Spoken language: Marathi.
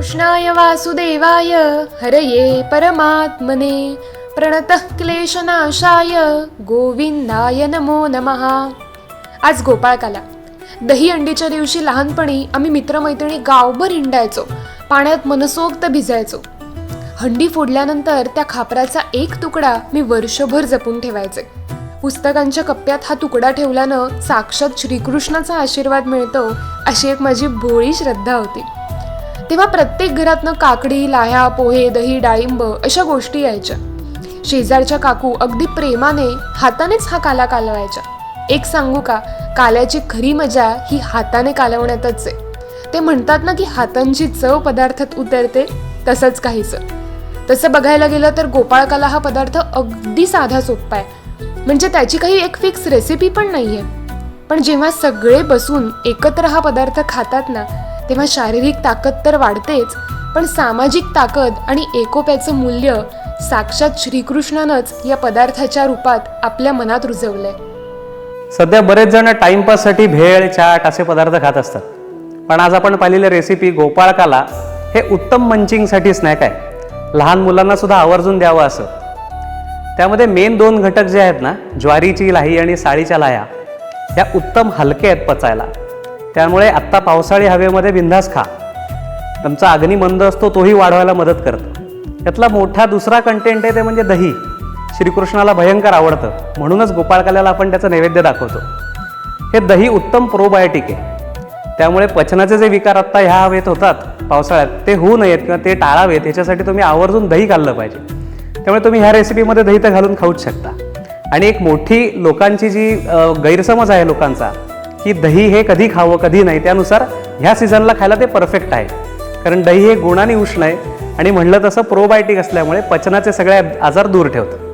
कृष्णाय वासुदेवाय हरये परमात्मने. प्रणतः क्लेशनाशाय गोविंदाय नमो नमः. आज गोपाळकाला दही अंडीच्या दिवशी लहानपणी आम्ही मित्रमैत्रिणी गावभर हिंडायचो पाण्यात मनसोक्त भिजायचो. हंडी फोडल्यानंतर त्या खापराचा एक तुकडा मी वर्षभर जपून ठेवायचे. पुस्तकांच्या कप्प्यात हा तुकडा ठेवल्यानं साक्षात श्रीकृष्णाचा आशीर्वाद मिळतो अशी एक माझी भोळी श्रद्धा होती. तेव्हा प्रत्येक घरातनं काकडी लाह्या पोहे दही डाळिंब अशा गोष्टी यायच्या. शेजारच्या काकू अगदी प्रेमाने हातानेच हा काला कालवायच्या. एक सांगू का काल्याची खरी मजा ही हाताने कालवण्यातच आहे. ते म्हणतात ना की हातांची चव पदार्थात उतरते तसंच काहीचं तसं बघायला गेलं तर गोपाळकाला हा पदार्थ अगदी साधा सोपा आहे. म्हणजे त्याची काही एक फिक्स रेसिपी पण नाही आहे पण जेव्हा सगळे बसून एकत्र हा पदार्थ खातात ना तेव्हा शारीरिक ताकद तर वाढतेच पण सामाजिक ताकद आणि एकोप्याचं मूल्य साक्षात श्रीकृष्णानंच या पदार्थाच्या रूपात आपल्या मनात रुजवलंय. सध्या बरेच जण टाइमपाससाठी भेळ चाट असे पदार्थ खात असतात. पण आज आपण पाहिलेली रेसिपी गोपाळकाला हे उत्तम मंचिंगसाठी स्नॅक आहे. लहान मुलांना सुद्धा आवर्जून द्यावं असं. त्यामध्ये मेन दोन घटक जे आहेत ना ज्वारीची लाही आणि साळीच्या लाह्या ह्या उत्तम हलके आहेत पचायला. त्यामुळे आत्ता पावसाळी हवेमध्ये बिंधास खा. तुमचा अग्निमंद असतो तोही वाढवायला मदत करतो. यातला मोठा दुसरा कंटेंट आहे ते म्हणजे दही. श्रीकृष्णाला भयंकर आवडतं. म्हणूनच गोपाळकाल्याला आपण त्याचं नैवेद्य दाखवतो. हे दही उत्तम प्रोबायोटिक आहे. त्यामुळे पचनाचे जे विकार आत्ता ह्या हवेत होतात पावसाळ्यात ते होऊ नयेत किंवा ते टाळावेत ह्याच्यासाठी तुम्ही आवर्जून दही खाल्लं पाहिजे. त्यामुळे तुम्ही ह्या रेसिपीमध्ये दही तर घालून खाऊच शकता. आणि एक मोठी लोकांची जी गैरसमज आहे लोकांचा की दही हे कधी खावं कधी नाही त्यानुसार ह्या सीझनला खायला ते परफेक्ट आहे. कारण दही हे गुणाने उष्ण आहे. आणि म्हणलं तसं प्रोबायोटिक असल्यामुळे पचनाचे सगळे आजार दूर ठेवतं.